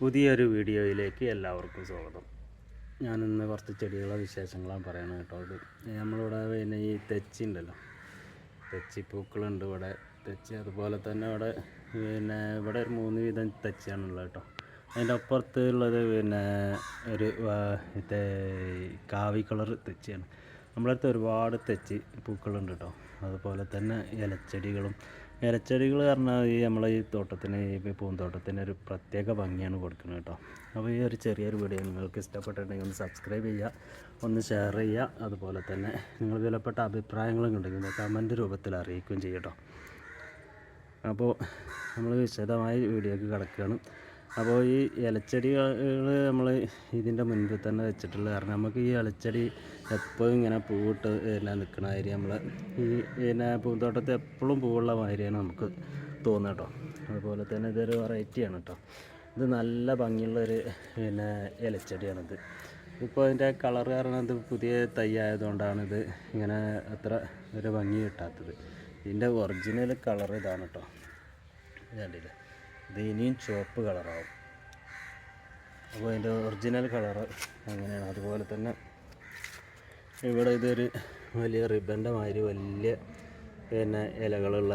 പുതിയൊരു വീഡിയോയിലേക്ക് എല്ലാവർക്കും സ്വാഗതം. ഞാനിന്ന് കുറച്ച് ചെടികളെ വിശേഷങ്ങളാണ് പറയണത് കേട്ടോ. ഇത് നമ്മളിവിടെ പിന്നെ ഈ തെച്ചി ഉണ്ടല്ലോ. തെച്ചി പൂക്കളുണ്ട് ഇവിടെ. തെച്ചി അതുപോലെ തന്നെ ഇവിടെ പിന്നെ ഇവിടെ ഒരു മൂന്ന് വീതം തെച്ചിയാണുള്ളത് കേട്ടോ. അതിന്റെ അപ്പുറത്ത് ഉള്ളത് പിന്നെ ഒരു മറ്റേ കാവി കളർ തെച്ചിയാണ്. നമ്മളടുത്ത് ഒരുപാട് തെച്ചി പൂക്കളുണ്ട് കേട്ടോ. അതുപോലെ തന്നെ ഇലച്ചെടികളും ഇലച്ചെടികൾ പറഞ്ഞാൽ ഈ നമ്മളെ ഈ തോട്ടത്തിന് ഈ പൂന്തോട്ടത്തിന് ഒരു പ്രത്യേക ഭംഗിയാണ് കൊടുക്കുന്നത് കേട്ടോ. അപ്പോൾ ഈ ഒരു ചെറിയൊരു വീഡിയോ നിങ്ങൾക്ക് ഇഷ്ടപ്പെട്ടിട്ടുണ്ടെങ്കിൽ ഒന്ന് സബ്സ്ക്രൈബ് ചെയ്യുക ഒന്ന് ഷെയർ ചെയ്യുക. അതുപോലെ തന്നെ നിങ്ങൾ വിലപ്പെട്ട അഭിപ്രായങ്ങളും ഉണ്ടെങ്കിൽ കമന്റ് രൂപത്തിൽ അറിയിക്കുകയും ചെയ്യട്ടോ അപ്പോൾ നമ്മൾ വിശദമായി വീഡിയോക്ക് കിടക്കുകയാണ്. അപ്പോൾ ഈ ഇലച്ചെടികൾ നമ്മൾ ഇതിന്റെ മുൻപിൽ തന്നെ വെച്ചിട്ടുള്ളത് കാരണം നമുക്ക് ഈ ഇലച്ചെടി എപ്പോഴും ഇങ്ങനെ പൂവിട്ട് എല്ലാം നിൽക്കണ മാതിരി നമ്മൾ ഈ പിന്നെ പൂന്തോട്ടത്തിൽ എപ്പോഴും പൂവുള്ള മാതിരിയാണ് നമുക്ക് തോന്നുക കേട്ടോ. അതുപോലെ തന്നെ ഇതൊരു വെറൈറ്റിയാണ് കേട്ടോ. ഇത് നല്ല ഭംഗിയുള്ളൊരു പിന്നെ ഇലച്ചെടിയാണിത് ഇപ്പോൾ അതിന്റെ കളർ കാരണം ഇത് പുതിയ തൈ ആയതുകൊണ്ടാണ് ഇത് ഇങ്ങനെ അത്ര ഒരു ഭംഗി കിട്ടാത്തത്. ഇതിന്റെ ഒറിജിനൽ കളർ ഇതാണ് കേട്ടോ. കണ്ടില്ലേ? ഇത് ഇനിയും ചുവപ്പ് കളറാവും. അപ്പോൾ അതിന്റെ ഒറിജിനൽ കളറ് അങ്ങനെയാണ്. അതുപോലെ തന്നെ ഇവിടെ ഇതൊരു വലിയ റിബന്റെ മാതിരി വലിയ പിന്നെ ഇലകളുള്ള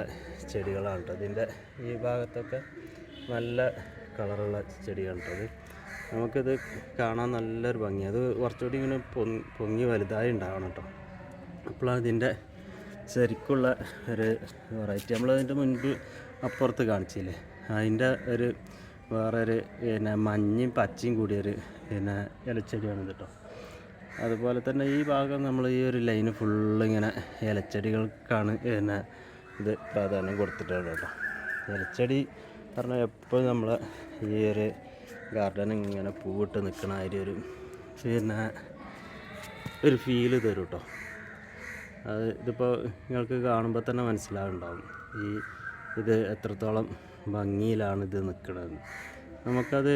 ചെടികളാണ് ഇതിന്റെ ഈ ഭാഗത്തൊക്കെ നല്ല കളറുള്ള ചെടിയാണ് കേട്ടോ നമുക്കിത് കാണാൻ നല്ലൊരു ഭംഗി. അത് കുറച്ചുകൂടി ഇങ്ങനെ പൊങ്ങി പൊങ്ങി വലുതായി ഉണ്ടാവണം കേട്ടോ. അപ്പോഴാണ് ഇതിന്റെ ശരിക്കുള്ള ഒരു വെറൈറ്റി. നമ്മളതിന്റെ മുൻപ് അപ്പുറത്ത് കാണിച്ചില്ലേ? അതിന്റെ ഒരു വേറൊരു പിന്നെ മഞ്ഞയും പച്ചയും കൂടിയൊരു പിന്നെ ഇലച്ചെടിയാണ് കേട്ടോ. അതുപോലെ തന്നെ ഈ ഭാഗം നമ്മൾ ഈ ഒരു ലൈന് ഫുള്ള് ഇങ്ങനെ ഇലച്ചെടികൾക്കാണ് പിന്നെ ഇത് പ്രാധാന്യം കൊടുത്തിട്ടുള്ളത് കേട്ടോ. ഇലച്ചെടി പറഞ്ഞാൽ എപ്പോഴും നമ്മൾ ഈ ഒരു ഗാർഡൻ ഇങ്ങനെ പൂവിട്ട് നിൽക്കണ അതിന്റെ ഒരു പിന്നെ ഒരു ഫീൽ തരും കേട്ടോ. അത് ഇതിപ്പോൾ നിങ്ങൾക്ക് കാണുമ്പോൾ തന്നെ മനസ്സിലാവുണ്ടാവും ഈ ഇത് എത്രത്തോളം ഭംഗിയിലാണ് ഇത് നിൽക്കുന്നത് നമുക്കത്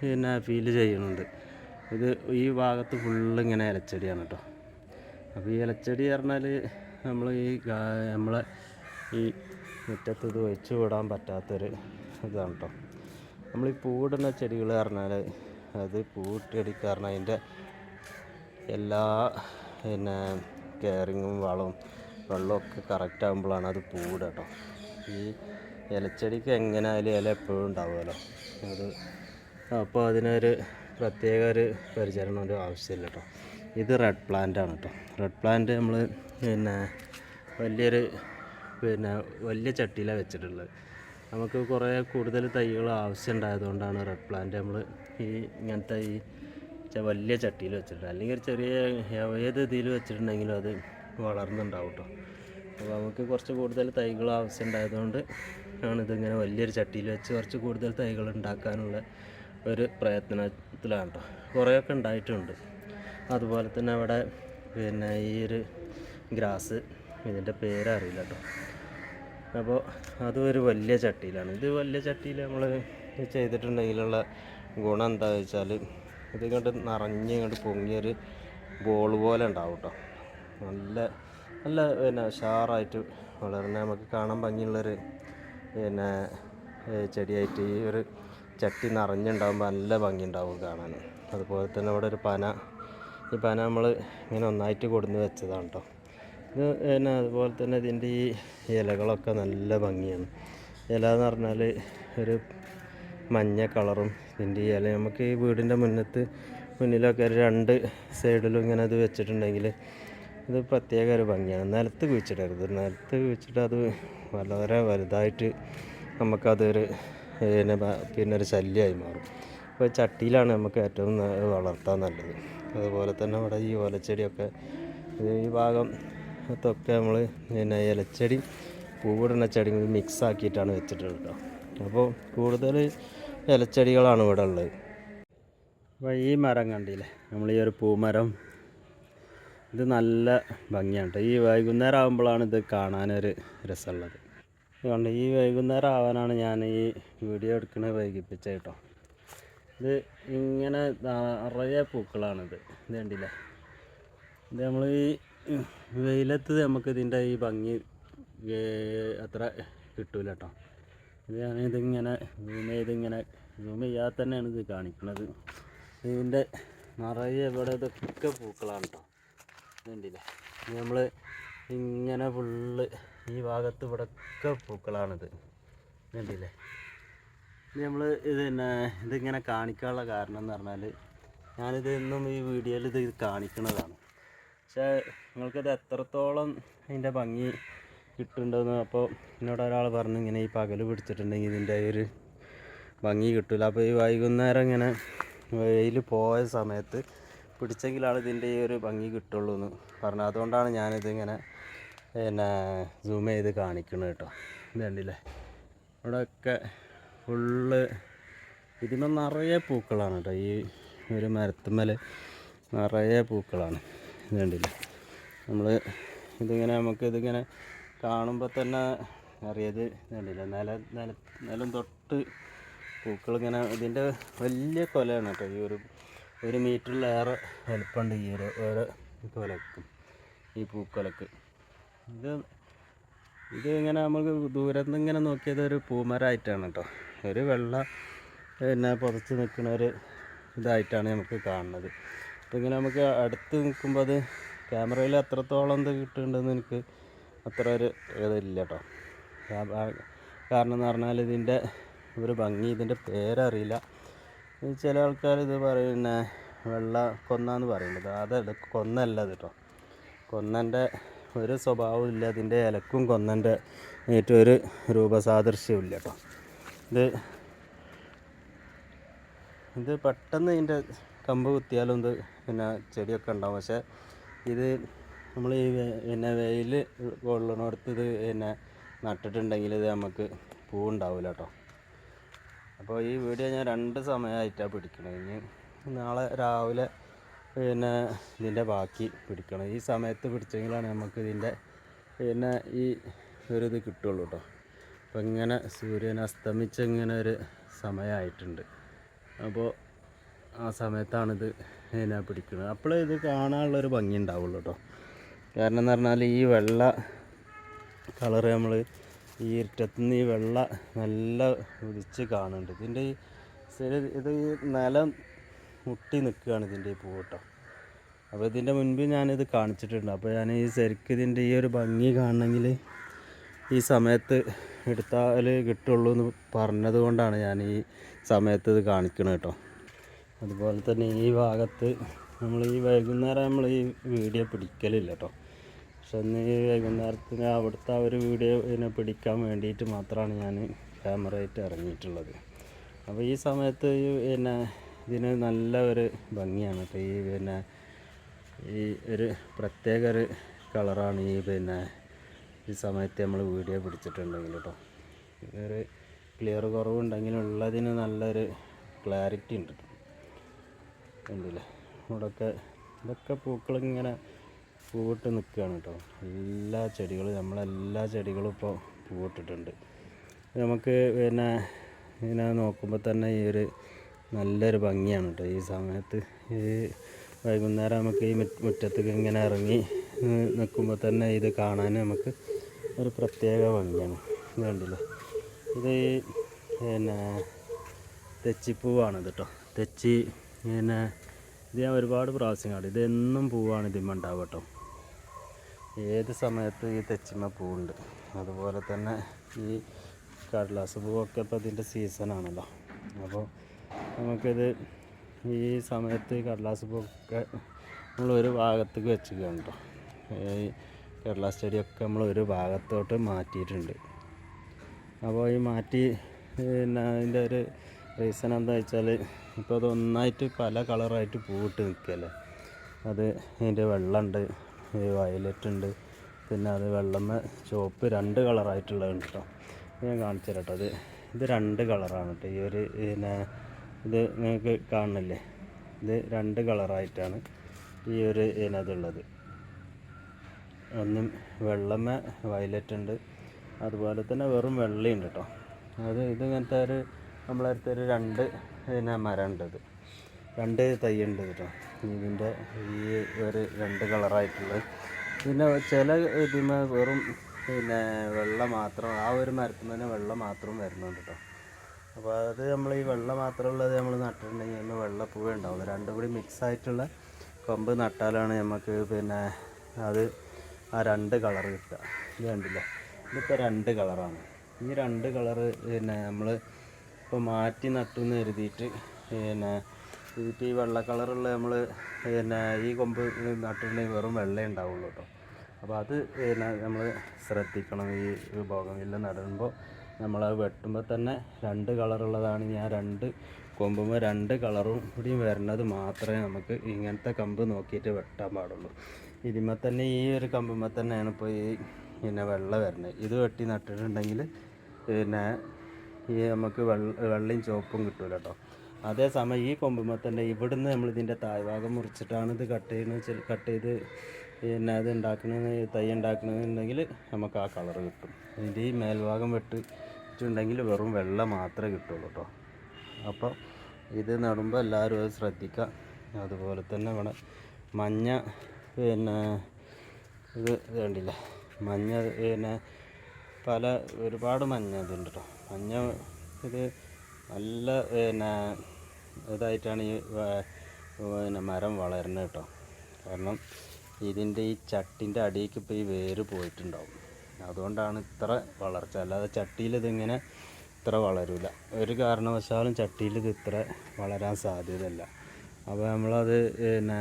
പിന്നെ ഫീൽ ചെയ്യുന്നുണ്ട് ഇത് ഈ ഭാഗത്ത് ഫുള്ള് ഇങ്ങനെ ഇലച്ചെടിയാണ് കേട്ടോ. അപ്പോൾ ഈ ഇലച്ചെടി പറഞ്ഞാൽ നമ്മൾ ഈ നമ്മളെ ഈ മുറ്റത്ത് ഇത് ഒഴിച്ചു വിടാൻ പറ്റാത്തൊരു ഇതാണ് കേട്ടോ. നമ്മൾ ഈ പൂടുന്ന ചെടികൾ പറഞ്ഞാൽ അത് പൂട്ടിയടി കാരണം അതിന്റെ എല്ലാ പിന്നെ കെയറിങ്ങും വളവും വെള്ളമൊക്കെ കറക്റ്റ് ആകുമ്പോഴാണ് അത് പൂവിടുക കേട്ടോ. ഈ ഇലച്ചെടിക്ക് എങ്ങനെ ആയാലും ഇല എപ്പോഴും ഉണ്ടാവുമല്ലോ. അത് അപ്പോൾ അതിനൊരു പ്രത്യേക ഒരു പരിചരണം ഒരു ആവശ്യമില്ല കേട്ടോ ഇത് റെഡ് പ്ലാന്റ് ആണ് കേട്ടോ റെഡ് പ്ലാന്റ് നമ്മൾ പിന്നെ വലിയൊരു പിന്നെ വലിയ ചട്ടിയിലാണ് വെച്ചിട്ടുള്ളത്. നമുക്ക് കുറേ കൂടുതൽ തൈകൾ ആവശ്യമുണ്ടായതുകൊണ്ടാണ് റെഡ് പ്ലാന്റ് നമ്മൾ ഈ ഇങ്ങനത്തെ ഈ വലിയ ചട്ടിയിൽ വെച്ചിട്ടുണ്ട് അല്ലെങ്കിൽ ചെറിയ ഏത് ഇതിൽ വെച്ചിട്ടുണ്ടെങ്കിലും അത് വളർന്നുണ്ടാവും കേട്ടോ അപ്പോൾ നമുക്ക് കുറച്ച് കൂടുതൽ തൈകൾ ആവശ്യമുണ്ടായതുകൊണ്ട് ആണ് ഇതിങ്ങനെ വലിയൊരു ചട്ടിയിൽ വെച്ച് കുറച്ച് കൂടുതൽ തൈകൾ ഉണ്ടാക്കാനുള്ള ഒരു പ്രയത്നത്തിലാണ് കേട്ടോ കുറേയൊക്കെ ഉണ്ടായിട്ടുണ്ട്. അതുപോലെ തന്നെ അവിടെ പിന്നെ ഈ ഒരു ഗ്രാസ് ഇതിന്റെ പേരറിയില്ല കേട്ടോ അപ്പോൾ അതും ഒരു വലിയ ചട്ടിയിലാണ്. ഇത് വലിയ ചട്ടിയിൽ നമ്മൾ ചെയ്തിട്ടുണ്ടെങ്കിലുള്ള ഗുണം എന്താ വെച്ചാൽ ഇത് ഇങ്ങോട്ട് നിറഞ്ഞ് ഇങ്ങോട്ട് പൊങ്ങിയൊരു ബോൾ പോലെ ഉണ്ടാവും കേട്ടോ നല്ല നല്ല പിന്നെ ഉഷാറായിട്ട് വളർന്ന് നമുക്ക് കാണാൻ ഭംഗിയുള്ളൊരു പിന്നെ ചെടിയായിട്ട് ഈ ഒരു ചട്ടി നിറഞ്ഞുണ്ടാകുമ്പോൾ നല്ല ഭംഗി ഉണ്ടാവും കാണാൻ. അതുപോലെ തന്നെ ഇവിടെ ഒരു പന. ഈ പന നമ്മൾ ഇങ്ങനെ ഒന്നായിട്ട് കൊടുന്ന് വെച്ചതാണ് കേട്ടോ ഇത് പിന്നെ അതുപോലെ തന്നെ ഇതിന്റെ ഈ ഇലകളൊക്കെ നല്ല ഭംഗിയാണ്. ഇല എന്ന് പറഞ്ഞാൽ ഒരു മഞ്ഞ കളറും ഇതിന്റെ ഈ ഇല. നമുക്ക് ഈ വീടിന്റെ മുന്നത്ത് മുന്നിലൊക്കെ രണ്ട് സൈഡിലും ഇങ്ങനെ അത് വെച്ചിട്ടുണ്ടെങ്കിൽ ഇത് പ്രത്യേക ഒരു ഭംഗിയാണ്. നിലത്ത് കുഴിച്ചിടരുത്. നിലത്ത് കുഴിച്ചിട്ട് അത് വളരെ വലുതായിട്ട് നമുക്കതൊരു പിന്നെ പിന്നൊരു ശല്യമായി മാറും. ഇപ്പോൾ ചട്ടിയിലാണ് നമുക്ക് ഏറ്റവും വളർത്താൻ നല്ലത്. അതുപോലെ തന്നെ ഇവിടെ ഈ ഓലച്ചെടിയൊക്കെ ഈ ഭാഗം ത്തൊക്കെ നമ്മൾ പിന്നെ ഇലച്ചെടി പൂവിടുന്ന ചെടി മിക്സ് ആക്കിയിട്ടാണ് വെച്ചിട്ടുള്ളത് കേട്ടോ. അപ്പോൾ കൂടുതൽ ഇലച്ചെടികളാണ് ഇവിടെ ഉള്ളത്. അപ്പോൾ ഈ മരം കണ്ടില്ലേ? നമ്മൾ ഈ ഒരു പൂമരം ഇത് നല്ല ഭംഗിയാണ് ഈ വൈകുന്നേരം ആകുമ്പോഴാണ് ഇത് കാണാനൊരു രസമുള്ളത്. അതുകൊണ്ട് ഈ വൈകുന്നേരം ആവാനാണ് ഞാൻ ഈ വീഡിയോ എടുക്കുന്നത് വൈകിപ്പിച്ചത് കേട്ടോ ഇത് ഇങ്ങനെ നിറയെ പൂക്കളാണിത്. ഇത് കണ്ടില്ലേ? ഇത് നമ്മൾ ഈ വെയിലത്ത് നമുക്ക് ഇതിന്റെ ഈ ഭംഗി അത്ര കിട്ടൂല കേട്ടോ ഇത് ഞാൻ ഇതിങ്ങനെ ഇതിനെ ഇതിങ്ങനെ സൂം ചെയ്യാതെ തന്നെയാണ് ഇത് കാണിക്കുന്നത് ഇതിന്റെ നിറയെ ഇവിടെ ഇതൊക്കെ പൂക്കളാണ് കേട്ടോ കണ്ടില്ലേ നമ്മൾ ഇങ്ങനെ ഫുള്ള് ഈ ഭാഗത്ത് ഇവിടെയൊക്കെ പൂക്കളാണിത്. കണ്ടില്ലേ നമ്മൾ ഇത് പിന്നെ ഇതിങ്ങനെ കാണിക്കാനുള്ള കാരണം എന്ന് പറഞ്ഞാൽ ഞാനിത് എന്നും ഈ വീഡിയോയിൽ ഇത് കാണിക്കുന്നതാണ് പക്ഷേ നിങ്ങൾക്കിത് എത്രത്തോളം അതിന്റെ ഭംഗി കിട്ടുന്നുണ്ടെന്ന് അപ്പോൾ എന്നോട് ഒരാൾ പറഞ്ഞു ഇങ്ങനെ ഈ പകൽ പിടിച്ചിട്ടുണ്ടെങ്കിൽ ഇതിന്റെ ഒരു ഭംഗി കിട്ടില്ല അപ്പോൾ ഈ വൈകുന്നേരം ഇങ്ങനെ വെയിൽ പോയ സമയത്ത് പിടിച്ചെങ്കിലാണ് ഇതിന്റെ ഈ ഒരു ഭംഗി കിട്ടുള്ളൂ എന്ന് പറഞ്ഞു അതുകൊണ്ടാണ് ഞാനിതിങ്ങനെ പിന്നെ സൂം ചെയ്ത് കാണിക്കുന്നത് കേട്ടോ. ഇത് കണ്ടില്ലേ? ഇവിടെയൊക്കെ ഫുള്ള് ഇതിന്മേൽ നിറയെ പൂക്കളാണ് കേട്ടോ. ഈ ഒരു മരത്തുമ്മൽ നിറയെ പൂക്കളാണ്. ഇത് കണ്ടില്ലേ? നമ്മൾ ഇതിങ്ങനെ നമുക്ക് ഇതിങ്ങനെ കാണുമ്പോൾ തന്നെ അറിയത് കണ്ടില്ല? നില നില നിലം തൊട്ട് പൂക്കളിങ്ങനെ ഇതിന്റെ വലിയ കൊലയാണ് കേട്ടോ ഈ ഒരു ഒരു മീറ്ററിലേറെ വലുപ്പമുണ്ട് ഈ ഒരു ഓരോ കൊലക്കും ഈ പൂക്കൊലക്ക്. ഇത് ഇത് ഇങ്ങനെ നമുക്ക് ദൂരത്ത് ഇങ്ങനെ നോക്കിയത് ഒരു പൂമരമായിട്ടാണ് കേട്ടോ ഒരു വെള്ള പിന്നെ പുതച്ച് നിൽക്കുന്ന ഒരു ഇതായിട്ടാണ് നമുക്ക് കാണുന്നത്. അപ്പോൾ ഇങ്ങനെ നമുക്ക് അടുത്ത് നിൽക്കുമ്പോൾ അത് ക്യാമറയിൽ എത്രത്തോളം ഇത് കിട്ടുന്നുണ്ടെന്ന് എനിക്ക് അത്ര ഒരു ഇതില്ല കേട്ടോ കാരണം എന്ന് പറഞ്ഞാൽ ഇതിന്റെ ഒരു ഭംഗി ഇതിന്റെ പേരറിയില്ല. ചില ആൾക്കാർ ഇത് പറയുന്ന വെള്ള കൊന്നാന്ന് പറയുന്നത്. അതല്ല കൊന്നല്ല കേട്ടോ കൊന്നന്റെ ഒരു സ്വഭാവവും ഇല്ല അതിന്റെ ഇലക്കും കൊന്നന്റെ ഏറ്റവും ഒരു രൂപസാദൃശ്യവും ഇല്ല കേട്ടോ ഇത് ഇത് പെട്ടെന്ന് ഇതിന്റെ കമ്പ് കുത്തിയാലും ഇത് പിന്നെ ചെടിയൊക്കെ ഉണ്ടാവും. പക്ഷേ ഇത് നമ്മൾ ഈ പിന്നെ വെയിൽ കൊള്ളണോടത്ത് ഇത് പിന്നെ നട്ടിട്ടുണ്ടെങ്കിൽ ഇത് നമുക്ക് പൂവുണ്ടാവില്ല കേട്ടോ അപ്പോൾ ഈ വീഡിയോ ഞാൻ രണ്ട് സമയമായിട്ടാണ് പിടിക്കണത് ഇനി നാളെ രാവിലെ പിന്നെ ഇതിന്റെ ബാക്കി പിടിക്കണം. ഈ സമയത്ത് പിടിച്ചെങ്കിലാണ് നമുക്ക് ഇതിന്റെ പിന്നെ ഈ ഒരു ഇത് കിട്ടുള്ളൂ കേട്ടോ അപ്പോൾ ഇങ്ങനെ സൂര്യൻ അസ്തമിച്ച ഇങ്ങനെ ഒരു സമയമായിട്ടുണ്ട്. അപ്പോൾ ആ സമയത്താണിത് ഇതിനെ പിടിക്കുന്നത് അപ്പോൾ ഇത് കാണാനുള്ളൊരു ഭംഗി ഉണ്ടാവുള്ളൂ കേട്ടോ കാരണം എന്ന് പറഞ്ഞാൽ ഈ വെള്ള കളറ് നമ്മൾ ഈ ഇരുട്ടത്തുനിന്ന് ഈ വെള്ള നല്ല ഉദിച്ച് കാണുന്നുണ്ട്. ഇതിന്റെ ഈ ഇത് ഈ നിലം മുട്ടി നിൽക്കുകയാണ് ഇതിന്റെ ഈ പൂട്ടം അപ്പോൾ ഇതിന്റെ മുൻപ് ഞാനിത് കാണിച്ചിട്ടുണ്ട്. അപ്പോൾ ഞാൻ ഈ ശരിക്കും ഇതിന്റെ ഈ ഒരു ഭംഗി കാണണമെങ്കിൽ ഈ സമയത്ത് എടുത്താൽ കിട്ടുള്ളൂ എന്ന് പറഞ്ഞത് കൊണ്ടാണ് ഞാൻ ഈ സമയത്ത് ഇത് കാണിക്കണത് കേട്ടോ. അതുപോലെ തന്നെ ഈ ഭാഗത്ത് നമ്മൾ ഈ വൈകുന്നേരം നമ്മൾ ഈ വീഡിയോ പിടിക്കലില്ല കേട്ടോ. പക്ഷെ ഇന്ന് ഈ വൈകുന്നേരത്തിന് അവിടുത്തെ ആ ഒരു വീഡിയോ ഇതിനെ പിടിക്കാൻ വേണ്ടിയിട്ട് മാത്രമാണ് ഞാൻ ക്യാമറയായിട്ട് ഇറങ്ങിയിട്ടുള്ളത്. അപ്പോൾ ഈ സമയത്ത് ഈ പിന്നെ ഇതിന് നല്ല ഒരു ഭംഗിയാണ് കേട്ടോ. ഈ പിന്നെ ഈ ഒരു പ്രത്യേക ഒരു കളറാണ് ഈ പിന്നെ ഈ സമയത്ത് നമ്മൾ വീഡിയോ പിടിച്ചിട്ടുണ്ടെങ്കിൽ കേട്ടോ. ഇതൊരു ക്ലിയർ കുറവുണ്ടെങ്കിലുള്ളതിന് നല്ലൊരു ക്ലാരിറ്റി ഉണ്ട് കണ്ടില്ലേ? ഇവിടെയൊക്കെ ഇതൊക്കെ പൂക്കളിങ്ങനെ പൂവിട്ട് നിൽക്കുകയാണ് കേട്ടോ. എല്ലാ ചെടികളും നമ്മളെല്ലാ ചെടികളും ഇപ്പോൾ പൂവിട്ടിട്ടുണ്ട്. നമുക്ക് പിന്നെ ഇങ്ങനെ നോക്കുമ്പോൾ തന്നെ ഈ ഒരു നല്ലൊരു ഭംഗിയാണ് കേട്ടോ ഈ സമയത്ത്. ഈ വൈകുന്നേരം നമുക്ക് ഈ മുറ്റ- മുറ്റത്തേക്ക് ഇങ്ങനെ ഇറങ്ങി നിൽക്കുമ്പോൾ തന്നെ ഇത് കാണാൻ നമുക്ക് ഒരു പ്രത്യേക ഭംഗിയാണ്. വേണ്ടില്ല ഇത് പിന്നെ തെച്ചിപ്പൂവാണിത് കേട്ടോ. തെച്ചി പിന്നെ ഇത് ഞാൻ ഒരുപാട് പ്രാവശ്യം കാണും ഇത് എന്നും പൂവാണ് ഇതിമ്മ ഉണ്ടാവുക കേട്ടോ. ഏത് സമയത്തും ഈ തെച്ചിമ പൂവുണ്ട്. അതുപോലെ തന്നെ ഈ കടലാസ് പൂവൊക്കെ ഇപ്പോൾ ഇതിന്റെ സീസണാണല്ലോ അപ്പോൾ നമുക്കിത് ഈ സമയത്ത് ഈ കടലാസ് പൂവൊക്കെ നമ്മൾ ഒരു ഭാഗത്തേക്ക് വെച്ചിരിക്കുകയാണ് കേട്ടോ ഈ കടലാസ് ചെടിയൊക്കെ നമ്മൾ ഒരു ഭാഗത്തോട്ട് മാറ്റിയിട്ടുണ്ട്. അപ്പോൾ ഈ മാറ്റി പിന്നെ അതിന്റെ ഒരു റീസൺ എന്താ വെച്ചാൽ ഇപ്പോൾ അത് ഒന്നായിട്ട് പല കളറായിട്ട് പൂവിട്ട് നിൽക്കുകയല്ലേ അത് അതിന്റെ വെള്ളമുണ്ട് വയലറ്റ് ഉണ്ട് പിന്നെ അത് വെള്ളമ്മ ചുവപ്പ് രണ്ട് കളറായിട്ടുള്ളതുണ്ട് കേട്ടോ ഞാൻ കാണിച്ചു തരാം കേട്ടോ അത് ഇത് രണ്ട് കളറാണ് കേട്ടോ. ഈ ഒരു പിന്നെ ഇത് നിങ്ങൾക്ക് കാണുന്നില്ലേ? ഇത് രണ്ട് കളറായിട്ടാണ് ഈ ഒരു ഇതിനകത്തുള്ളത് ഒന്നും വെള്ളമ്മ വയലറ്റ് ഉണ്ട് അതുപോലെ തന്നെ വെറും വെള്ളയുണ്ട് കേട്ടോ. അത് ഇതിങ്ങനത്തെ ഒരു നമ്മളടുത്തൊരു രണ്ട് പിന്നെ മരം ഉണ്ട് ഇത് രണ്ട് തൈ ഉണ്ട് കേട്ടോ ഇതിന്റെ ഈ ഒരു രണ്ട് കളറായിട്ടുള്ളത്. പിന്നെ ചില ഇതിന് വെറും പിന്നെ വെള്ളം മാത്രം ആ ഒരു മരത്തിന് തന്നെ വെള്ളം മാത്രം വരുന്നുണ്ട് കേട്ടോ. അപ്പോൾ അത് നമ്മൾ ഈ വെള്ളം മാത്രമുള്ളത് നമ്മൾ നട്ടിട്ടുണ്ടെങ്കിൽ ഒന്ന് വെള്ളപ്പൂവേ ഉണ്ടാവുള്ളൂ. രണ്ടും കൂടി മിക്സ് ആയിട്ടുള്ള കൊമ്പ് നട്ടാലാണ് നമുക്ക് പിന്നെ അത് ആ രണ്ട് കളർ കിട്ടുക. ഇത് കണ്ടില്ലേ? ഇതിപ്പോൾ രണ്ട് കളറാണ്. ഈ രണ്ട് കളറ് പിന്നെ നമ്മൾ ഇപ്പോൾ മാറ്റി നട്ടു എന്ന് കരുതിയിട്ട് പിന്നെ ഇപ്പോൾ ഈ വെള്ള കളറുള്ള നമ്മൾ പിന്നെ ഈ കൊമ്പ് നട്ടിട്ടുണ്ടെങ്കിൽ വെറും വെള്ളേ ഉണ്ടാവുള്ളൂ കേട്ടോ അപ്പോൾ അത് പിന്നെ നമ്മൾ ശ്രദ്ധിക്കണം ഈ ബോഗമില്ല നടുമ്പോൾ നമ്മളത് വെട്ടുമ്പോൾ തന്നെ രണ്ട് കളറുള്ളതാണ് ഞാൻ രണ്ട് കൊമ്പുമ്പോൾ രണ്ട് കളറും കൂടിയും വരുന്നത് മാത്രമേ നമുക്ക് ഇങ്ങനത്തെ കമ്പ് നോക്കിയിട്ട് വെട്ടാൻ പാടുള്ളൂ. ഇതിന്മേൽ തന്നെ ഈ ഒരു കമ്പുമ്പോൾ തന്നെയാണ് ഇപ്പോൾ ഈ പിന്നെ വെള്ള വരുന്നത് ഇത് വെട്ടി നട്ടിട്ടുണ്ടെങ്കിൽ പിന്നെ ഈ നമുക്ക് വെള്ള വെള്ളയും ചുവപ്പും കിട്ടൂല കേട്ടോ അതേസമയം ഈ കൊമ്പുമ്പോൾ തന്നെ ഇവിടുന്ന് നമ്മൾ ഇതിന്റെ താഴ്ഭാഗം മുറിച്ചിട്ടാണ് ഇത് കട്ട് ചെയ്യുന്നത് കട്ട് ചെയ്ത് പിന്നെ അത് ഉണ്ടാക്കണമെന്ന് തൈ ഉണ്ടാക്കണമെന്നുണ്ടെങ്കിൽ നമുക്ക് ആ കളർ കിട്ടും. ഇതിന്റെ ഈ മേൽഭാഗം വെട്ടിട്ടുണ്ടെങ്കിൽ വെറും വെള്ള മാത്രമേ കിട്ടുള്ളൂ കേട്ടോ അപ്പോൾ ഇത് നടുമ്പോൾ എല്ലാവരും അത് ശ്രദ്ധിക്കുക അതുപോലെ തന്നെ ഇവിടെ മഞ്ഞ പിന്നെ ഇത് വേണ്ടില്ല മഞ്ഞ പിന്നെ പല ഒരുപാട് മഞ്ഞ ഇതുണ്ട് കേട്ടോ മഞ്ഞ ഇത് നല്ല പിന്നെ ഇതായിട്ടാണ് ഈ പിന്നെ മരം വളരുന്നത് കേട്ടോ. കാരണം ഇതിന്റെ ഈ ചട്ടിന്റെ അടിയിലേക്ക് ഇപ്പോൾ ഈ വേര് പോയിട്ടുണ്ടാവും. അതുകൊണ്ടാണ് ഇത്ര വളർച്ച. അല്ലാതെ ചട്ടിയിൽ ഇതിങ്ങനെ ഇത്ര വളരില്ല ഒരു കാരണവശാലും ചട്ടിയിൽ ഇത് ഇത്ര വളരാൻ സാധ്യതയില്ല. അപ്പോൾ നമ്മളത് പിന്നെ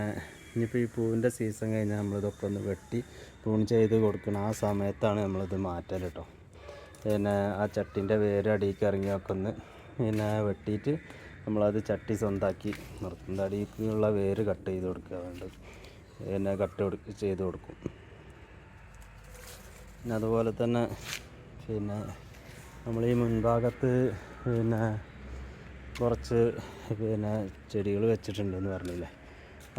ഇനിയിപ്പോൾ ഈ പൂവിന്റെ സീസൺ കഴിഞ്ഞാൽ നമ്മളിതൊക്കെ ഒന്ന് വെട്ടി പ്രൂൺ ചെയ്ത് കൊടുക്കണം. ആ സമയത്താണ് നമ്മളിത് മാറ്റൽ കേട്ടോ. പിന്നെ ആ ചട്ടിന്റെ വേര് അടിയിലേക്ക് ഇറങ്ങിയൊക്കെ ഒന്ന് പിന്നെ വെട്ടിയിട്ട് നമ്മളത് ചട്ടി സ്വന്തമാക്കി നിർത്തും. തടിക്കുള്ള വേര് കട്ട് ചെയ്ത് കൊടുക്കുക വേണ്ടത്. പിന്നെ കട്ട് ചെയ്ത് കൊടുക്കും. പിന്നെ അതുപോലെ തന്നെ പിന്നെ നമ്മൾ ഈ മുൻഭാഗത്ത് പിന്നെ കുറച്ച് പിന്നെ ചെടികൾ വെച്ചിട്ടുണ്ടെന്ന് പറഞ്ഞില്ലേ?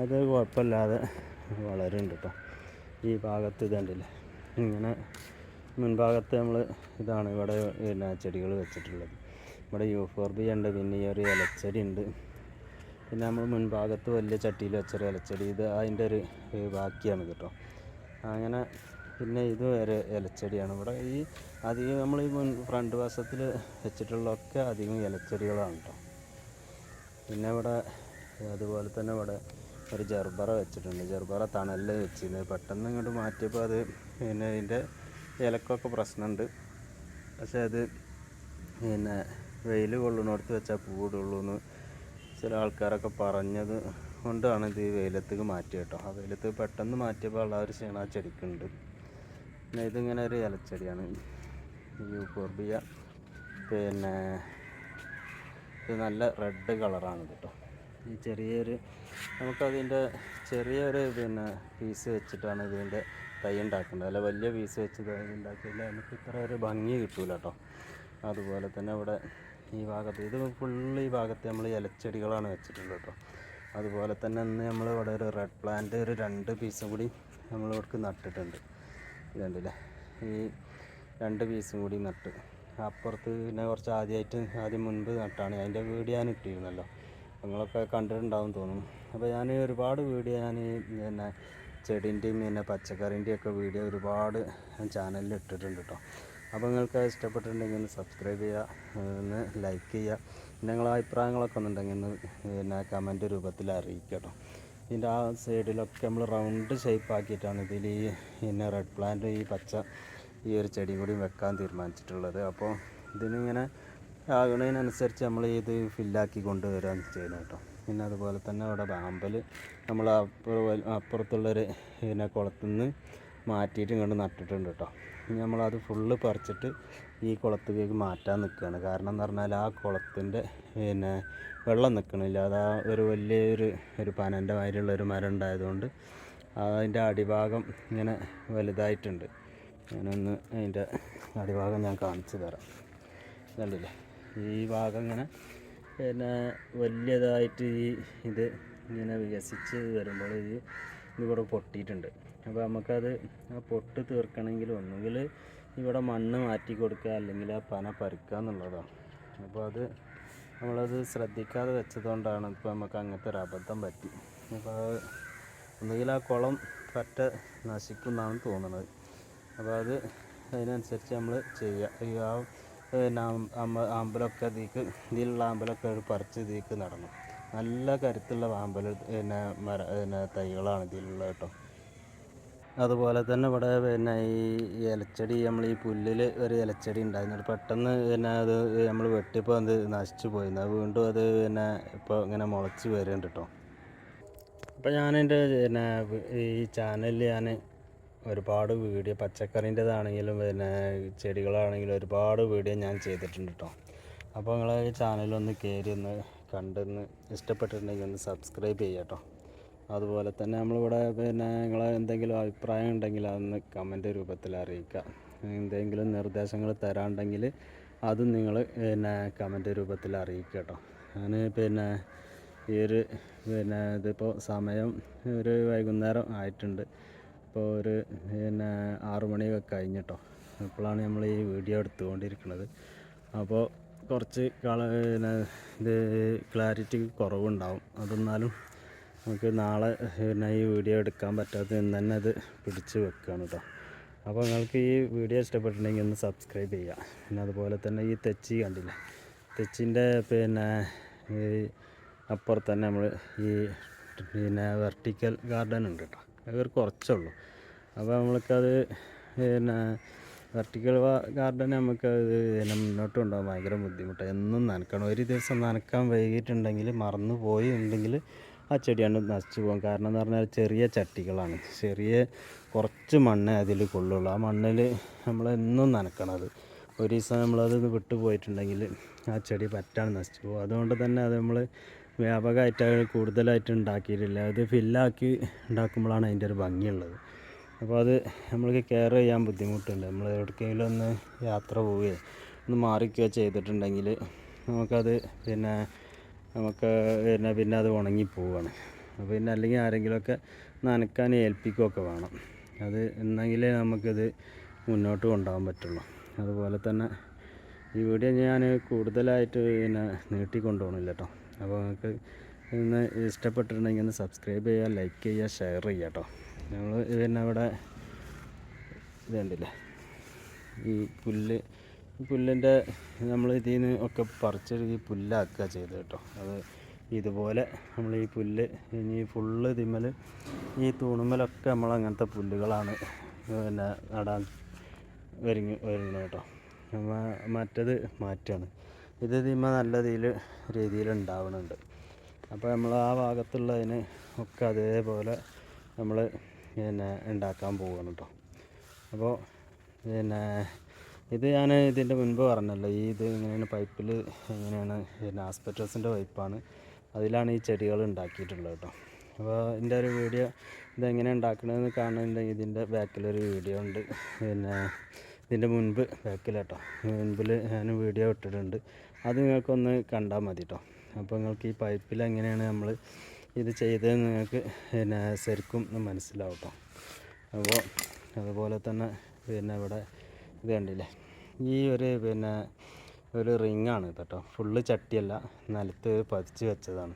അത് കുഴപ്പമില്ലാതെ വളരുന്നുണ്ട് കേട്ടോ. ഈ ഭാഗത്ത് ഇത് കണ്ടില്ലേ? ഇങ്ങനെ മുൻഭാഗത്ത് നമ്മൾ ഇതാണ് ഇവിടെ പിന്നെ ചെടികൾ വെച്ചിട്ടുള്ളത്. ഇവിടെ യൂഫോർബിയ ഉണ്ട് പിന്നെ ഈ ഒരു ഇലച്ചെടി ഉണ്ട്. പിന്നെ നമ്മൾ മുൻഭാഗത്ത് വലിയ ചട്ടിയിൽ വെച്ചൊരു ഇലച്ചെടി. ഇത് അതിന്റെ ഒരു ബാക്കിയാണ് കേട്ടോ. അങ്ങനെ പിന്നെ ഇത് ഒരു ഇലച്ചെടിയാണ്. ഇവിടെ ഈ അധികം നമ്മൾ ഈ മുൻ ഫ്രണ്ട് വശത്തിൽ വെച്ചിട്ടുള്ളതൊക്കെ അധികം ഇലച്ചെടികളാണ് കേട്ടോ. പിന്നെ ഇവിടെ അതുപോലെ തന്നെ ഇവിടെ ഒരു ജർബറ വെച്ചിട്ടുണ്ട്. ജർബറ തണലിൽ വെച്ചിരുന്നത് പെട്ടെന്ന് ഇങ്ങോട്ട് മാറ്റിയപ്പോൾ അത് പിന്നെ അതിന്റെ ഇലക്കൊക്കെ പ്രശ്നമുണ്ട്. പക്ഷേ അത് പിന്നെ വെയിൽ കൊള്ളുന്നിടത്ത് വെച്ചാൽ പൂവിടുള്ളൂ എന്ന് ചില ആൾക്കാരൊക്കെ പറഞ്ഞത് കൊണ്ടാണ് ഇത് വെയിലത്തേക്ക് മാറ്റിയത് കേട്ടോ ആ വെയിലത്ത് പെട്ടെന്ന് മാറ്റിയപ്പോൾ ഉള്ള ഒരു ക്ഷീണ ആ ചെടിക്കുണ്ട്. പിന്നെ ഇതിങ്ങനെ ഒരു ഇലച്ചെടിയാണ്. യൂഫോർബിയ പിന്നെ ഇത് നല്ല റെഡ് കളറാണ് കേട്ടോ ഈ ചെറിയൊരു നമുക്കതിന്റെ ചെറിയൊരു പിന്നെ പീസ് വെച്ചിട്ടാണ് ഇതിന്റെ തൈ ഉണ്ടാക്കേണ്ടത് അല്ല വലിയ പീസ് വെച്ച് തൈ ഉണ്ടാക്കിയില്ല നമുക്ക് ഇത്ര ഒരു ഭംഗി കിട്ടൂല കേട്ടോ അതുപോലെ തന്നെ ഇവിടെ ഈ ഭാഗത്ത്. ഇത് ഫുള്ള് ഈ ഭാഗത്ത് നമ്മൾ ഇലച്ചെടികളാണ് വെച്ചിട്ടുള്ളത് കേട്ടോ അതുപോലെ തന്നെ ഇന്ന് നമ്മൾ ഇവിടെ ഒരു റെഡ് പ്ലാന്റ് ഒരു രണ്ട് പീസും കൂടി നമ്മൾ ഇവിടേക്ക് നട്ടിട്ടുണ്ട്. ഇതുണ്ടല്ലേ ഈ രണ്ട് പീസും കൂടി നട്ട്. അപ്പുറത്ത് പിന്നെ കുറച്ച് ആദ്യമായിട്ട് ആദ്യം മുൻപ് നട്ടാണ്. അതിന്റെ വീഡിയോ ഞാൻ ഇട്ടിരുന്നല്ലോ. നിങ്ങളൊക്കെ കണ്ടിട്ടുണ്ടാവും തോന്നുന്നു. അപ്പോൾ ഞാൻ ഒരുപാട് വീഡിയോ ഞാൻ പിന്നെ ചെടീന്റെയും പിന്നെ പച്ചക്കറീന്റെയും ഒക്കെ വീഡിയോ ഒരുപാട് ചാനലിൽ ഇട്ടിട്ടുണ്ട് കേട്ടോ അപ്പോൾ നിങ്ങൾക്ക് ഇഷ്ടപ്പെട്ടിട്ടുണ്ടെങ്കിൽ ഒന്ന് സബ്സ്ക്രൈബ് ചെയ്യുക ഒന്ന് ലൈക്ക് ചെയ്യുക. പിന്നെ നിങ്ങളെ അഭിപ്രായങ്ങളൊക്കെ ഒന്നുണ്ടെങ്കിൽ ഒന്ന് പിന്നെ കമന്റ് രൂപത്തിൽ അറിയിക്കുക കേട്ടോ ഇതിന്റെ ആ സൈഡിലൊക്കെ നമ്മൾ റൗണ്ട് ഷേപ്പ് ആക്കിയിട്ടാണ് ഇതിൽ ഈ പിന്നെ റെഡ് പ്ലാന്റ് ഈ പച്ച ഈ ഒരു ചെടി കൂടി വെക്കാൻ തീരുമാനിച്ചിട്ടുള്ളത്. അപ്പോൾ ഇതിനിങ്ങനെ ആകണതിനനുസരിച്ച് നമ്മൾ ഇത് ഫില്ലാക്കി കൊണ്ടുവരാൻ ചെയ്യുന്നത് കേട്ടോ പിന്നെ അതുപോലെ തന്നെ അവിടെ ബാമ്പൽ നമ്മൾ അപ്പുറ അപ്പുറത്തുള്ളൊരു പിന്നെ കുളത്തുനിന്ന് മാറ്റിയിട്ട് ഇങ്ങോട്ട് നട്ടിട്ടുണ്ട് കേട്ടോ ഇനി നമ്മളത് ഫുള്ള് പറിച്ചിട്ട് ഈ കുളത്തിലേക്ക് മാറ്റാൻ നിൽക്കുകയാണ് കാരണം എന്ന് പറഞ്ഞാൽ ആ കുളത്തിന്റെ പിന്നെ വെള്ളം നിൽക്കണില്ല അത് ആ ഒരു വലിയൊരു ഒരു പനന്റെ മാതിരിയുള്ള ഒരു മരം ഉണ്ടായതുകൊണ്ട് അതിന്റെ അടിഭാഗം ഇങ്ങനെ വലുതായിട്ടുണ്ട്. ഞാനൊന്ന് അതിന്റെ അടിഭാഗം ഞാൻ കാണിച്ചു തരാം. കണ്ടില്ലേ? ഈ ഭാഗം ഇങ്ങനെ പിന്നെ വലിയതായിട്ട് ഈ ഇത് ഇങ്ങനെ വികസിച്ച് വരുമ്പോൾ ഈ ഇതിവിടെ പൊട്ടിയിട്ടുണ്ട്. അപ്പോൾ നമുക്കത് ആ പൊട്ട് തീർക്കണമെങ്കിൽ ഒന്നുകിൽ ഇവിടെ മണ്ണ് മാറ്റി കൊടുക്കുക അല്ലെങ്കിൽ ആ പന പറിക്കുക എന്നുള്ളതാണ്. അപ്പോൾ അത് നമ്മളത് ശ്രദ്ധിക്കാതെ വെച്ചതുകൊണ്ടാണ് ഇപ്പോൾ നമുക്ക് അങ്ങനത്തെ ഒരു അബദ്ധം പറ്റി. അപ്പോൾ ഒന്നുകിൽ ആ കുളം പറ്റ നശിക്കും എന്നാണ് തോന്നുന്നത്. അപ്പോൾ അത് അതിനനുസരിച്ച് നമ്മൾ ചെയ്യുക ഈ ആ ആമ്പലൊക്കെ ഇതിക്ക് ഇതിലുള്ള ആമ്പലൊക്കെ പറിച്ച് ഇതിക്ക് നടണം നല്ല കരുത്തുള്ള ആമ്പൽ പിന്നെ മര പിന്നെ തൈകളാണ് ഇതിലുള്ളത് കേട്ടോ. അതുപോലെ തന്നെ ഇവിടെ പിന്നെ ഈ ഇലച്ചെടി നമ്മൾ ഈ പുല്ലിൽ ഒരു ഇലച്ചെടി ഉണ്ടായിരുന്നു. പെട്ടെന്ന് പിന്നെ അത് നമ്മൾ വെട്ടിയപ്പോൾ അത് നശിച്ചു പോയി. അത് വീണ്ടും അത് പിന്നെ ഇപ്പോൾ ഇങ്ങനെ മുളച്ച് വരുന്നുണ്ട് കേട്ടോ അപ്പോൾ ഞാൻ പിന്നെ ഈ ചാനലിൽ ഞാൻ ഒരുപാട് വീഡിയോ പച്ചക്കറീന്റെതാണെങ്കിലും പിന്നെ ചെടികളാണെങ്കിലും ഒരുപാട് വീഡിയോ ഞാൻ ചെയ്തിട്ടുണ്ട് കേട്ടോ അപ്പോൾ നിങ്ങൾ ഈ ചാനലൊന്ന് കയറി ഒന്ന് കണ്ടൊന്ന് ഇഷ്ടപ്പെട്ടിട്ടുണ്ടെങ്കിൽ ഒന്ന് സബ്സ്ക്രൈബ് ചെയ്യാം കേട്ടോ അതുപോലെ തന്നെ നമ്മളിവിടെ പിന്നെ നിങ്ങളെ എന്തെങ്കിലും അഭിപ്രായം ഉണ്ടെങ്കിൽ അതൊന്ന് കമന്റ് രൂപത്തിൽ അറിയിക്കുക. എന്തെങ്കിലും നിർദ്ദേശങ്ങൾ തരാണ്ടെങ്കിൽ അതും നിങ്ങൾ പിന്നെ കമന്റ് രൂപത്തിൽ അറിയിക്കുക കേട്ടോ. ഞാൻ പിന്നെ ഈ ഒരു പിന്നെ ഇതിപ്പോൾ സമയം ഒരു വൈകുന്നേരം ആയിട്ടുണ്ട്. ഇപ്പോൾ ഒരു പിന്നെ ആറു മണിയൊക്കെ കഴിഞ്ഞിട്ടോ അപ്പോഴാണ് നമ്മൾ ഈ വീഡിയോ എടുത്തുകൊണ്ടിരിക്കുന്നത്. അപ്പോൾ കുറച്ച് കള പിന്നെ ഇത് ക്ലാരിറ്റി കുറവുണ്ടാവും. അതെന്നാലും നമുക്ക് നാളെ പിന്നെ ഈ വീഡിയോ എടുക്കാൻ പറ്റാത്ത ഇന്ന് തന്നെ അത് പിടിച്ച് വെക്കുകയാണ് കേട്ടോ അപ്പോൾ നിങ്ങൾക്ക് ഈ വീഡിയോ ഇഷ്ടപ്പെട്ടിട്ടുണ്ടെങ്കിൽ ഒന്ന് സബ്സ്ക്രൈബ് ചെയ്യുക പിന്നെ അതുപോലെ തന്നെ ഈ തെച്ചി കണ്ടില്ലേ? തെച്ചിന്റെ പിന്നെ ഈ അപ്പുറത്ത് തന്നെ നമ്മൾ ഈ പിന്നെ വെർട്ടിക്കൽ ഗാർഡൻ ഉണ്ട് കേട്ടോ ഒരു കുറച്ചുള്ളൂ. അപ്പോൾ നമ്മൾക്കത് പിന്നെ വെർട്ടിക്കൽ ഗാർഡൻ നമുക്ക് പിന്നെ മുന്നോട്ട് കൊണ്ടുപോകാൻ ഭയങ്കര ബുദ്ധിമുട്ടാണ് എന്നും നനക്കണം. ഒരു ദിവസം നനക്കാൻ വൈകിട്ടുണ്ടെങ്കിൽ മറന്നു പോയി ഉണ്ടെങ്കിൽ ആ ചെടിയാണ് നശിച്ചു പോകും കാരണം എന്ന് പറഞ്ഞാൽ ചെറിയ ചട്ടികളാണ്. ചെറിയ കുറച്ച് മണ്ണേ അതിൽ കൊള്ളുള്ളൂ. ആ മണ്ണിൽ നമ്മൾ എന്നും നനക്കണത്. ഒരു ദിവസം നമ്മളത് വിട്ടു പോയിട്ടുണ്ടെങ്കിൽ ആ ചെടി പറ്റാണ് നശിച്ചു പോകും. അതുകൊണ്ട് തന്നെ അത് നമ്മൾ വ്യാപകമായിട്ട് കൂടുതലായിട്ട് ഉണ്ടാക്കിയിട്ടില്ല. അത് ഫില്ലാക്കി ഉണ്ടാക്കുമ്പോഴാണ് അതിന്റെ ഒരു ഭംഗിയുള്ളത്. അപ്പോൾ അത് നമ്മൾക്ക് കെയർ ചെയ്യാൻ ബുദ്ധിമുട്ടുണ്ട്. നമ്മൾ എവിടേക്കെങ്കിലും ഒന്ന് യാത്ര പോവുകയോ ഒന്ന് മാറിക്കുകയോ ചെയ്തിട്ടുണ്ടെങ്കിൽ നമുക്കത് പിന്നെ നമുക്ക് പിന്നെ പിന്നെ അത് ഉണങ്ങി പോവുകയാണ് അപ്പോൾ പിന്നെ അല്ലെങ്കിൽ ആരെങ്കിലുമൊക്കെ നനക്കാൻ ഏൽപ്പിക്കുകയൊക്കെ വേണം. അത് എന്നെങ്കിലേ നമുക്കിത് മുന്നോട്ട് കൊണ്ടുപോകാൻ പറ്റുള്ളൂ. അതുപോലെ തന്നെ ഈ വീഡിയോ ഞാൻ കൂടുതലായിട്ട് പിന്നെ നീട്ടി നീട്ടിക്കൊണ്ടുപോകണില്ല കേട്ടോ. അപ്പോൾ നിങ്ങൾക്ക് ഇന്ന് ഇഷ്ടപ്പെട്ടിട്ടുണ്ടെങ്കിൽ ഒന്ന് സബ്സ്ക്രൈബ് ചെയ്യുക ലൈക്ക് ചെയ്യുക ഷെയർ ചെയ്യുക കേട്ടോ. നമ്മൾ പിന്നെ അവിടെ ഇത് ഈ പുല്ല് പുല്ലിന്റെ നമ്മൾ ഇതിൽ നിന്ന് ഒക്കെ പറിച്ചെടുത്ത് പുല്ലാക്കുക ചെയ്ത് കേട്ടോ. അത് ഇതുപോലെ നമ്മൾ ഈ പുല്ല് ഇനി ഫുള്ള് തിമ്മൽ ഈ തൂണുമ്മലൊക്കെ നമ്മൾ അങ്ങനത്തെ പുല്ലുകളാണ് പിന്നെ നടാൻ വരുങ്ങി വരുന്നത് കേട്ടോ. മറ്റത് മാറ്റാണ്. ഇത് തിമ്മ നല്ല രീതിയിൽ രീതിയിൽ ഉണ്ടാവണുണ്ട്. അപ്പോൾ നമ്മൾ ആ ഭാഗത്തുള്ളതിന് ഒക്കെ അതേപോലെ നമ്മൾ പിന്നെ ഉണ്ടാക്കാൻ പോവുകയാണ് കേട്ടോ. അപ്പോൾ പിന്നെ ഇത് ഞാൻ ഇതിന്റെ മുൻപ് പറഞ്ഞല്ലോ ഈ ഇത് ഇങ്ങനെയാണ് പൈപ്പിൽ ഇങ്ങനെയാണ് പിന്നെ ആസ്പെറ്റസിന്റെ പൈപ്പാണ്. അതിലാണ് ഈ ചെടികൾ ഉണ്ടാക്കിയിട്ടുള്ളത് കേട്ടോ. അപ്പോൾ ഇതിന്റെ ഒരു വീഡിയോ ഇതെങ്ങനെ ഉണ്ടാക്കണമെന്ന് കാണുന്നുണ്ടെങ്കിൽ ഇതിന്റെ ബാക്കിലൊരു വീഡിയോ ഉണ്ട്. പിന്നെ ഇതിന്റെ മുൻപ് ബാക്കിൽ കേട്ടോ മുൻപിൽ ഞാൻ വീഡിയോ ഇട്ടിട്ടുണ്ട്. അത് നിങ്ങൾക്കൊന്ന് കണ്ടാൽ മതി കേട്ടോ. അപ്പോൾ നിങ്ങൾക്ക് ഈ പൈപ്പിൽ എങ്ങനെയാണ് നമ്മൾ ഇത് ചെയ്തതെന്ന് നിങ്ങൾക്ക് പിന്നെ ശരിക്കും മനസ്സിലാവും കേട്ടോ. അപ്പോൾ അതുപോലെ തന്നെ പിന്നെ ഇവിടെ ഇത് കണ്ടില്ലേ? ഈ ഒരു പിന്നെ ഒരു റിങ്ങാണ് കേട്ടോ. ഫുള്ള് ചട്ടിയല്ല നിലത്ത് പതിച്ച് വെച്ചതാണ്.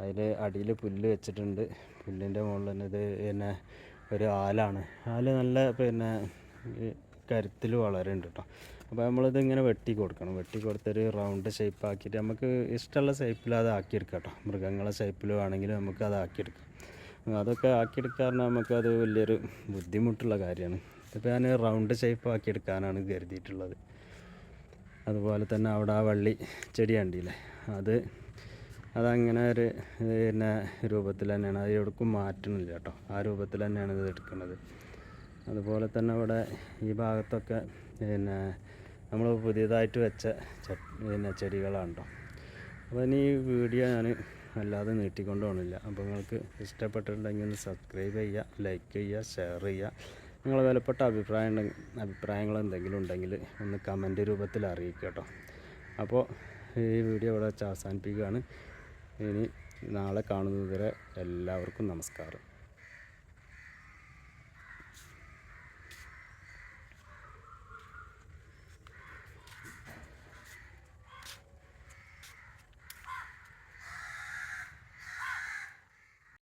അതിൽ അടിയിൽ പുല്ല് വെച്ചിട്ടുണ്ട്. പുല്ലിന്റെ മുകളിൽ തന്നെ ഇത് പിന്നെ ഒരു ആലാണ്. ആൽ നല്ല പിന്നെ കരുത്തിൽ വളരുന്നുണ്ട് കേട്ടോ. അപ്പോൾ നമ്മളിത് ഇങ്ങനെ വെട്ടി കൊടുക്കണം. വെട്ടി കൊടുത്തൊരു റൗണ്ട് ഷേപ്പ് ആക്കിയിട്ട് നമുക്ക് ഇഷ്ടമുള്ള ഷേപ്പിൽ അത് ആക്കിയെടുക്കാം കേട്ടോ. മൃഗങ്ങളെ ഷേപ്പിൽ വേണമെങ്കിൽ നമുക്ക് അത് ആക്കിയെടുക്കാം. അതൊക്കെ ആക്കിയെടുക്കാറിന് നമുക്കത് വലിയൊരു ബുദ്ധിമുട്ടുള്ള കാര്യമാണ്. ഇപ്പോൾ ഞാൻ റൗണ്ട് ഷേപ്പ് ആക്കി എടുക്കാനാണ് കരുതിയിട്ടുള്ളത്. അതുപോലെ തന്നെ അവിടെ ആ വള്ളി ചെടി കണ്ടില്ലേ? അത് അതങ്ങനെ ഒരു പിന്നെ രൂപത്തിൽ തന്നെയാണ്. അത് എവിടേക്കും മാറ്റണില്ല കേട്ടോ. ആ രൂപത്തിൽ തന്നെയാണ് ഇത് എടുക്കുന്നത്. അതുപോലെ തന്നെ അവിടെ ഈ ഭാഗത്തൊക്കെ പിന്നെ നമ്മൾ പുതിയതായിട്ട് വെച്ച പിന്നെ ചെടികളാണ് കേട്ടോ. അപ്പോൾ ഇനി ഈ വീഡിയോ ഞാൻ അല്ലാതെ നീട്ടിക്കൊണ്ടു പോകണില്ല അപ്പോൾ നിങ്ങൾക്ക് ഇഷ്ടപ്പെട്ടിട്ടുണ്ടെങ്കിൽ ഒന്ന് സബ്സ്ക്രൈബ് ചെയ്യുക ലൈക്ക് ചെയ്യുക ഷെയർ ചെയ്യുക. നിങ്ങളെ വിലപ്പെട്ട അഭിപ്രായം അഭിപ്രായങ്ങൾ എന്തെങ്കിലും ഉണ്ടെങ്കിൽ ഒന്ന് കമന്റ് രൂപത്തിൽ അറിയിക്കുക കേട്ടോ. അപ്പോൾ ഈ വീഡിയോ ഇവിടെ വെച്ച് അവസാനിപ്പിക്കുകയാണ്. ഇനി നാളെ കാണുന്നതുവരെ എല്ലാവർക്കും നമസ്കാരം.